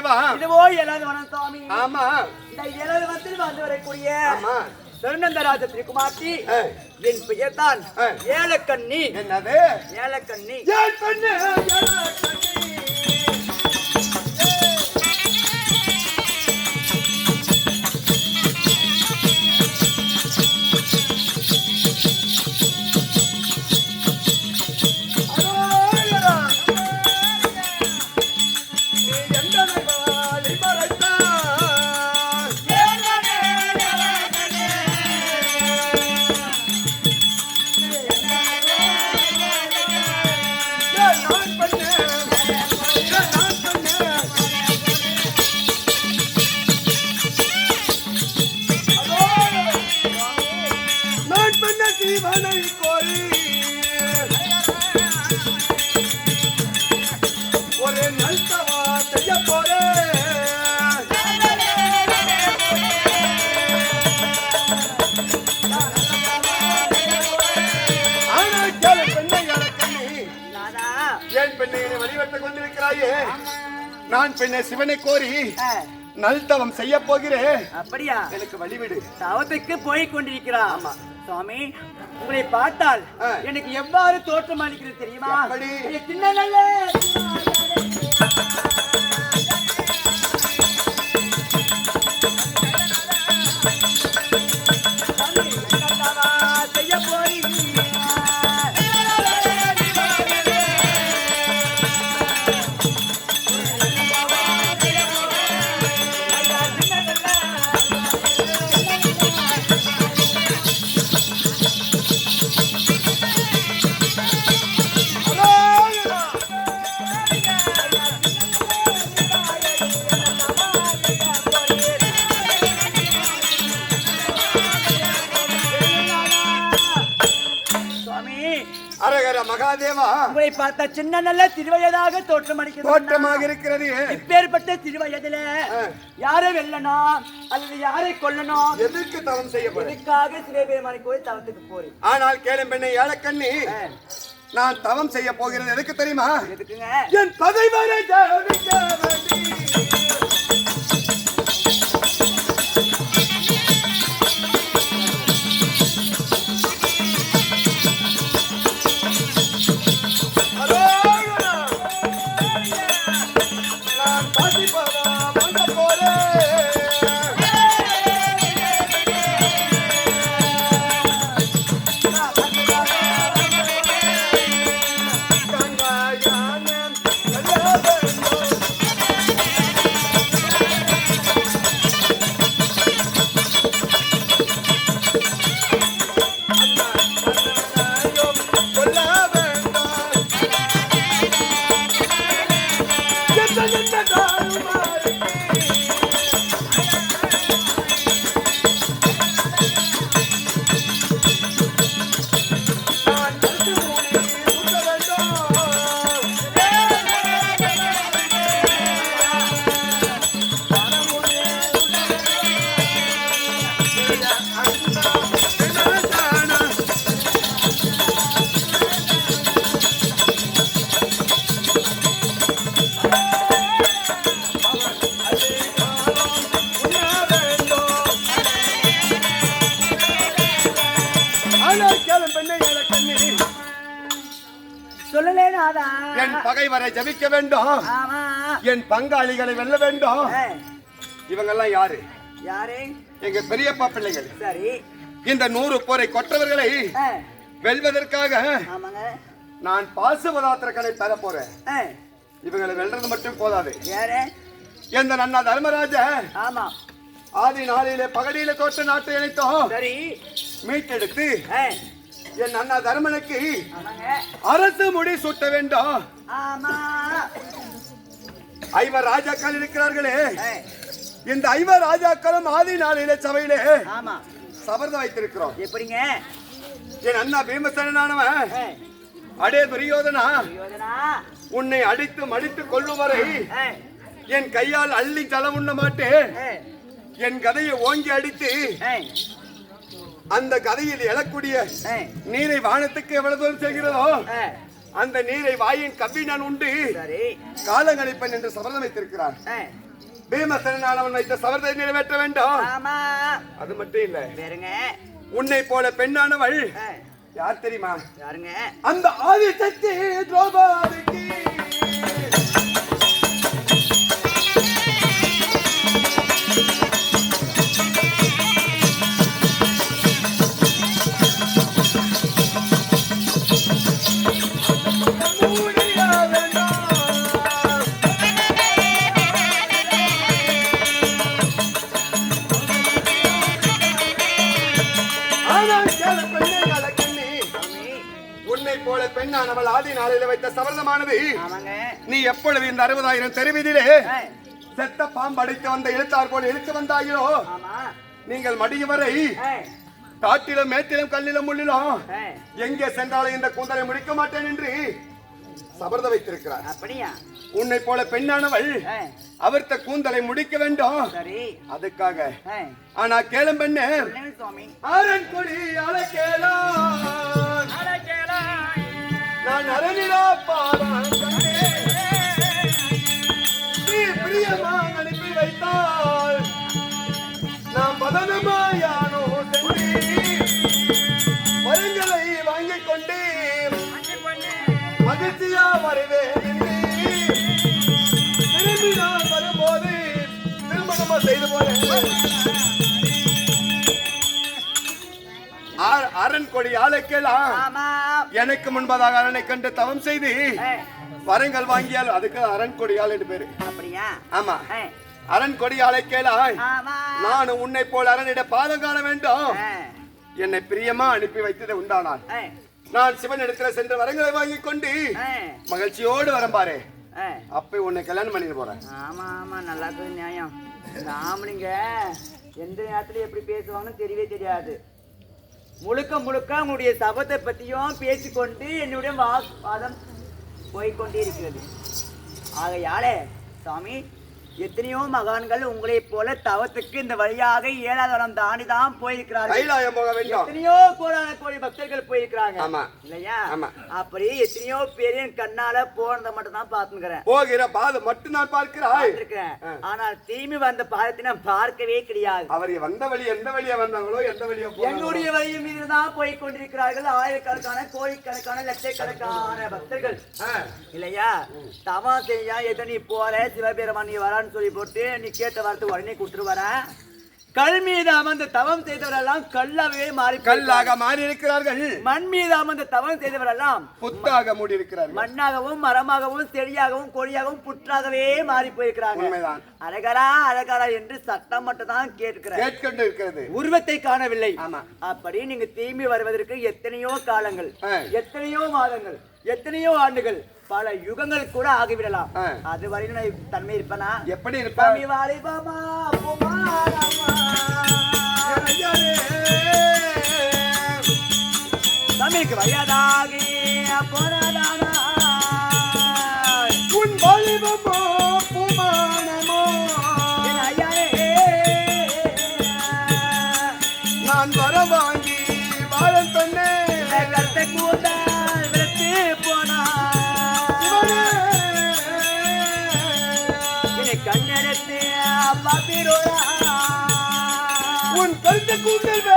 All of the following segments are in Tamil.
மகாதேவா இதுவோ ஏழாவது வனம் சுவாமி ஆமா. இந்த ஏழாவது வனத்தில் வாழ்ந்து வரக்கூடிய ஆமா. திருநந்தராஜ திரிகுமார்த்தி. என் பெயர் தான். ஏலக்கண்ணி. என்னது? ஏலக்கண்ணி. ஏன் பெண்ணு வழிபட்டுக் கொண்டிருக்கிறாயே. நான் பெண்ணை சிவனை கோரி நல்தவம் செய்ய போகிறேன். அப்படியா? எனக்கு வழிவிடு. தவத்துக்கு போய் கொண்டிருக்கிறார். ஆமா. சுவாமி உங்களை பார்த்தால். எனக்கு எவ்வாறு தோற்றம் அளிக்கிறது தெரியுமா? சின்ன அரகர மகாதேவா. உங்களை பார்த்தா சின்ன நல்ல திருவயதாக தோற்றம் அளிக்கிறது தோற்றமாக இருக்கிறது இப்பேற்பட்ட திருவயதுல. யாரை வெல்லணும் அல்லது யாரை கொல்லணும் எதற்கு தவம் செய்யப்படும் இதுக்காக சிவபெருமானை கோயில் தவத்துக்கு போறேன் ஆனால் கேளும் பெண்ணை ஏழக்கண்ணி. நான் தவம் செய்ய போகிறது எதுக்கு தெரியுமா? எதுக்குங்க? என் பகைவரை ஜெயிக்க சொல்லலே நாதா. என் பகைவரை ஜபிக்க வேண்டும். என் பங்காளிகளை வெல்ல வேண்டும். இவங்கெல்லாம் யாரு? யாரு? எங்க பெரியப்பா பிள்ளைகள். சரி. இந்த நூறு போரை கொற்றவர்களை வெல்வதற்காக நான் பாசுபதாத்திரக்கனை தர போறேன். இவங்களை வெல்றது மட்டும் போதாது. யாரு? எந்த நன்னா தர்மராஜ. ஆமா. ஆதி நாளிலே பகடியில தோற்ற நாட்டை இணைத்தோம் சரி. மீட்டெடுத்து என் அண்ணா தர்மனுக்கு அரசு முடி சுட்ட வேண்டும். ஐவர் ராஜாக்கள் இருக்கிறார்களே. இந்த ஐவர் ராஜாக்களும் ஆதி நாளிலே சபையிலே ஆமா. சபர்தம் வைத்திருக்கிறோம். எப்படிங்க? என் அண்ணா பீமசேனானவன் அடே துரியோதனா. உன்னை அடித்து மடித்து கொள்ளும் வரை என் கையால் அள்ளி ஜலம் உண்ண மாட்டேன். என் கதையை ஓங்கி அடித்து அந்த கதையில் எழக்கூடிய நீரை வானத்துக்கு எவ்வளவு தூரம் செல்கிறதோ அந்த நீரை வாயின் கவ்வி நான் உண்டு. சரி. காலங்கழிப்பன் என்று சபதம் வைத்திருக்கிறார். பீமசரன் அவன் வைத்த சபதத்தை நிறைவேற்ற வேண்டும். ஆமா. அது மட்டும் இல்ல. உன்னை போல பெண்ணானவள் யார் தெரியுமா? யாருங்க? அந்த ஆதி சக்தி திரௌபதிக்கு. நாளில வைத்த சபதமானது நீ எப்பொழுது இந்த அறுபதாயிரம் தெருவிதிலே ஆ, செத்த பாம்பு அடித்து வந்த இழுத்தார் போல இழுத்து வந்தாயிரோ ஆமா. நீங்கள் மடியும் வரை காட்டிலும் மேட்டிலும் கல்லிலும் முள்ளிலும் எங்கே சென்றாலும் இந்த கூந்தலை முடிக்க மாட்டேன் என்று சபதம் வைத்திருக்கிறார். அப்படியா? உன்னை போல பெண்ணானவள் அவர்த்த கூந்தலை முடிக்க வேண்டும். அதுக்காக. ஆனா கேளும் பெண்ணே. ஆரன் கொடி அழைக்கலாம் செய்து போறேன். அரண் கொடி ஆலைக்கெல்லாம் ஆமா. எனக்கு முன்பதாக அரனை கண்டு தவம் செய்து வரங்கள் வாங்கியால் அதுக்கு அரண் கொடியால் என்று பேரு. அப்படியா? ஆமா. அரண் கொடியாலை கேளாய் நான் உன்னை போல் அரணிட பாதம் காண வேண்டும். என்னை பிரியமா அனுப்பி வைத்தது உண்டானான் ஆ, நான் சிவன் இடத்துல சென்று வரங்களை வாங்கி கொண்டு மகிழ்ச்சியோடு வரம்பாரு. அப்ப உன்னை கல்யாணம் பண்ணிட்டு போறேன். ஆமா ஆமா. நல்லா நியாயம். இந்த ஆம்பளைங்க எந்த நேரத்துல எப்படி பேசுவாங்கன்னு தெரியவே தெரியாது. முழுக்க முழுக்க உங்களுடைய சபத்தை பத்தியும் பேசிக்கொண்டு என்னுடைய வாதம் போய்க்கொண்டே இருக்கிறது ஆகையாலே சாமி எத்தனையோ மகான்கள் உங்களைப் போல தவத்துக்கு இந்த வழியாக ஏழாவது வரம் தாண்டி தான் போயிருக்கிறார்கள். கைலாயம் போக வேண்டும். எத்தனையோ கோடான கோடி பக்தர்கள் போயிருக்கிறாங்க. ஆமா. இல்லையா? ஆமா. அப்படி எத்தனையோ பேர் என் கண்ணால போனதை மட்டும் தான் பாத்துக்கிறேன் போகிற பாதம் மட்டும் நான் பார்க்கிறாய். ஆனால் திரும்பி வந்த பாதத்தை நான் பார்க்கவே கிடையாது. அவர் வந்த வழி எந்த வழியா வந்தாங்களோ எந்த வழியா. என்னுடைய வழியின் மீது தான் போய் கொண்டிருக்கிறார்கள் ஆயிரக்கணக்கான கோடிக்கணக்கான லட்சக்கணக்கான பக்தர்கள். இல்லையா? தவம் செய்யா எதோ நீ போற சிவபெருமான் நீ வரான்னு சொல்லி போட்டு நீ கேட்ட வார்த்தை உடனே கொடுத்துட்டு கல் மீது அமர்ந்து தவம் செய்தவரெல்லாம் கல்லாகவே மாறி கல்லாக மாறி இருக்கிறார்கள் மண் மீது அமர்ந்து தவம் செய்தவரெல்லாம் புத்தாக மூடி இருக்கிறார்கள் மண்ணாகவும் மரமாகவும் செடியாகவும் கொடியாகவும் புற்றாகவே மாறி போயிருக்கிறாங்க அழகரா அழகரா என்று சத்தம் மட்டும் தான் இருக்கிறது. உருவத்தை காணவில்லை. ஆமா. அப்படி நீங்க திரும்பி வருவதற்கு எத்தனையோ காலங்கள். எத்தனையோ மாதங்கள் எத்தனையோ ஆண்டுகள் பல யுகங்கள் கூட ஆகிவிடலாம். அது வரையும் நான் தன்மை இருப்பனா எப்படி இருப்பார் சாமி வாலிபமா. சாமிக்கு வயதாகி உன் கருத்து கூந்தல்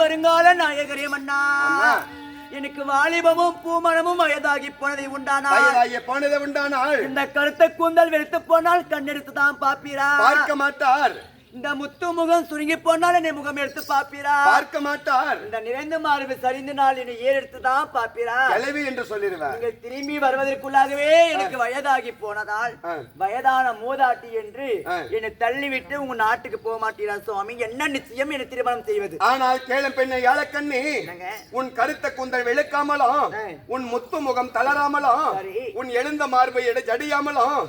வருங்கால நாயகரே மன்னா. எனக்கு வாலிபமும் பூமணமும் வயதாகி போனதை உண்டானால் உண்டானால்? இந்த கருத்த கூந்தல் வெளுத்து போனால் கண்ணெடுத்து தான் பாப்பீரா பார்க்க மாட்டார். இந்த முத்து முகம் சுருங்கி போனால் என்னை முகம் எடுத்து பாப்பீரா பார்க்க மாட்டார் இந்த நிறைந்த மார்பு சரிந்த நாள் என்னை ஏறெடுத்து தான் பாப்பீரா கிளவி என்று சொல்லிடுவேன் நீங்கள் திரும்பி வருவதற்குள்ளாகவே எனக்கு வயதாகி போனதால். வயதான மூதாட்டி என்று. என்னை தள்ளிவிட்டு உங்க நாட்டுக்கு போக மாட்டீரா சுவாமி என்ன நிச்சயம் என்னை திருமணம் செய்வது ஆனால் கேளும் பெண்ணை ஏழக்கண்ணி? உன் கருத்த குந்தல் வெளுக்காமலும். உன் முத்து முகம் தளராமலும். உன் எழுந்த மார்பை எடை ஜடியாமலும்.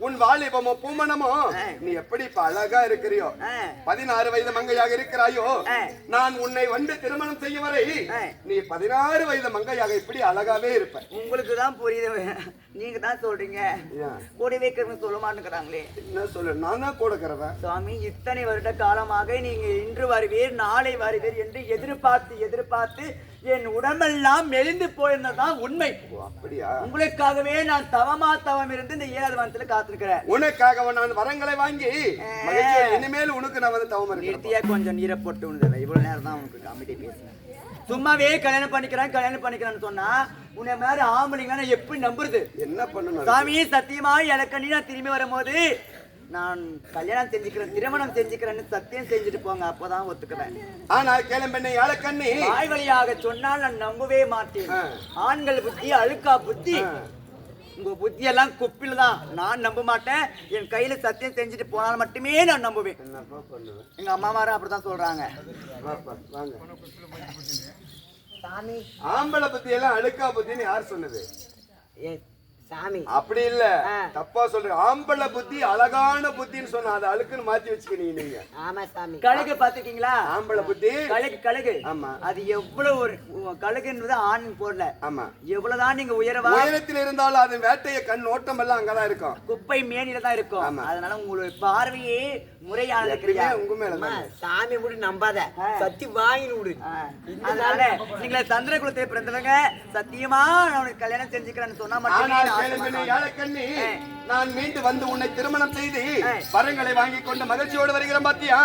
உன் வாலிபமோ பூமணமோ. நீ எப்படி இப்ப அழகா இருக்கிறியோ. பதினாறு வயது மங்கையாக இருக்கிறாயோ. நான் உன்னை வந்து திருமணம் செய்யும் வரை. நீ பதினாறு வயது மங்கையாக இப்படி அழகாவே இருப்ப உங்களுக்கு தான் புரியுது நீங்க தான் சொல்றீங்க? கூடி வைக்கிறவங்க சொல்ல மாட்டேங்கிறாங்களே என்ன சொல்லு நான் தான் கொடுக்கறவன் சுவாமி இத்தனை வருட காலமாக நீங்க இன்று வருவீர் நாளை வருவீர் என்று எதிர்பார்த்து எதிர்பார்த்து என் உடம்பெல்லாம் மெலிந்து போயிருந்ததுதான் உண்மை. அப்படியா? உங்களுக்காகவே நான் தவமா தவம் இருந்து இந்த ஏழாவது வாரத்துல காத்திருக்கிறேன். உனக்காக நான் வரங்களை வாங்கி இனிமேல் உனக்கு நான் வந்து தவம் நிறுத்தியா கொஞ்சம் நீரை போட்டு விடுதல இவ்வளவு நேரம் தான் உனக்கு காமெடி பேசுனேன். சும்மாவே கல்யாணம் பண்ணிக்கிறேன் கல்யாணம் பண்ணிக்கிறேன்னு சொன்னா உன்னை மாதிரி ஆம்பளைங்க எப்படி நம்புறது? என்ன பண்ணணும்? சாமி சத்தியமா எனக்கு நீ நான் திரும்பி வரும்போது நான் கல்யாணம் செஞ்சுக்கிறேன் திருமணம் செஞ்சுக்கிறேன்னு சத்தியம் செஞ்சுட்டு போங்க அப்பதான் ஒத்துக்குவேன். ஆனால் கேளும் பெண்ணை ஏழக்கண்ணி வாய் வழியாக சொன்னால் நான் நம்பவே மாட்டேன். ஆண்கள் புத்தி அழுக்கா புத்தி. உங்க புத்தி எல்லாம் குப்பில தான். நான் நம்ப மாட்டேன். என் கையில சத்தியம் செஞ்சுட்டு போனால் மட்டுமே நான் நம்புவேன். எங்க அம்மாமாரும் அப்படிதான் சொல்றாங்க. ஆம்பளை பத்தி எல்லாம் அழுக்கா பத்தின்னு யார் சொன்னது? ஏ சாமி. அப்படி இல்ல. தப்பா சொல்றேன் ஆம்பளை புத்தி அழகான புத்தின்னு சொன்ன அதை அழுக்குன்னு மாத்தி வச்சுக்கிறீங்க நீங்க. ஆமா சாமி. கழுகு பாத்துக்கீங்களா ஆம்பளை புத்தி. கழுகு கழுகு. ஆமா. அது எவ்வளவு ஒரு கழுகுன்றது ஆண் போடல ஆமா. எவ்வளவுதான் நீங்க உயரவா உயரத்தில் இருந்தாலும் அது வேட்டைய கண் நோட்டம் எல்லாம் அங்கதான் இருக்கும். குப்பை மேனில தான் இருக்கும். ஆமா. அதனால உங்களுடைய பார்வையே கிடையாது உங்க மேல சாமி கூட நம்பாத. சத்தி வாங்கின்னு விடு அதனால நீங்கள சந்திர குலத்தை பிறந்தவங்க சத்தியமா நான் உனக்கு கல்யாணம் செஞ்சுக்கிறேன்னு சொன்னா மட்டுமே ஆனால் நான் மீண்டு வந்து உன்னை திருமணம் செய்து. வரங்களை வாங்கி கொண்டு மகிழ்ச்சியோடு வருகிறேன் பாத்தியா.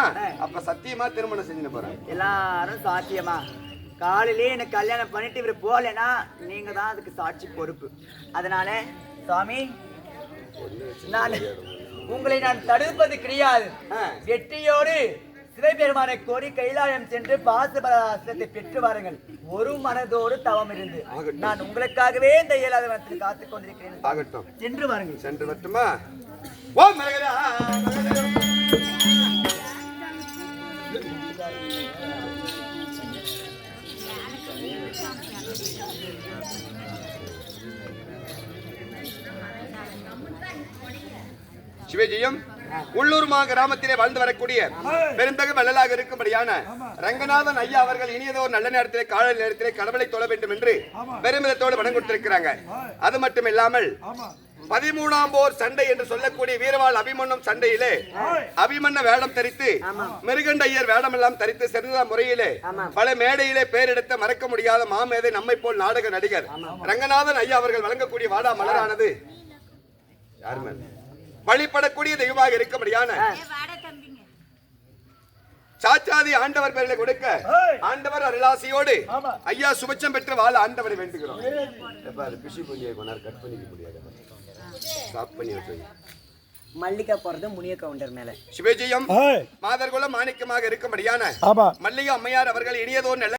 அப்ப சத்தியமா திருமணம் செஞ்சுன்னு போறேன். எல்லாரும் சாத்தியமா. காலையிலே எனக்கு கல்யாணம் பண்ணிட்டு இவர் போகலைன்னா நீங்க தான் அதுக்கு சாட்சி பொறுப்பு. அதனால சுவாமி நான் உங்களை நான் தடுப்பது கிடையாது. வெற்றியோடு சிவபெருமானை கோரி கைலாயம் சென்று பாசபராசத்தை பெற்று வாருங்கள். ஒரு மனதோடு தவம் இருந்து. நான் உங்களுக்காகவே இந்த ஏழாவது காத்துக் கொண்டிருக்கிறேன். ஆகட்டும். சென்று வாருங்கள். சென்று வரட்டுமா? ஓ மரகதா. சிவஜியம் உள்ளூர் மா கிராமத்திலே வாழ்ந்து வரக்கூடிய பெருந்தக வள்ளலாக இருக்கும்படியான ரங்கநாதன் ஐயா அவர்கள் இனியதோ நல்ல நேரத்திலே காலை நேரத்திலே கடவுளை தொழ வேண்டும் என்று பெருமிதத்தோடு பணம் கொடுத்திருக்கிறாங்க. அது மட்டும் இல்லாமல் பதிமூணாம் போர் சண்டை என்று சொல்லக்கூடிய வீரவாள் அபிமன்னம் சண்டையிலே அபிமன்ன வேடம் தரித்து மிருகண்டையர் வேடம் எல்லாம் தரித்து சிறந்த முறையிலே பல மேடையிலே பேரெடுத்த மறக்க முடியாத மாமேதை நம்மை போல் நாடக நடிகர் ரங்கநாதன் ஐயா அவர்கள் வழங்கக்கூடிய வாடா மலரானது. யாருமே வழிபடக்கூடிய தெய்வமாக இருக்கும்படியான சாச்சாதி ஆண்டவர் பேர்களை கொடுக்க ஆண்டவர் அருளாசியோடு ஐயா சுபச்சம் பெற்று வாழ ஆண்டவரை வேண்டுகிறோம். பிஷி கொஞ்சம் கொண்டாரு கட் பண்ணிக்க முடியாது. ஸ்டாப் பண்ணி வச்சு மல்லிகா போறது முனிய கவுண்டர் மேல. சிவஜெயம் மாதர்குல மாணிக்கமாக இருக்கும்படியான மல்லிகா அம்மையார் அவர்கள் இனியதோ நல்ல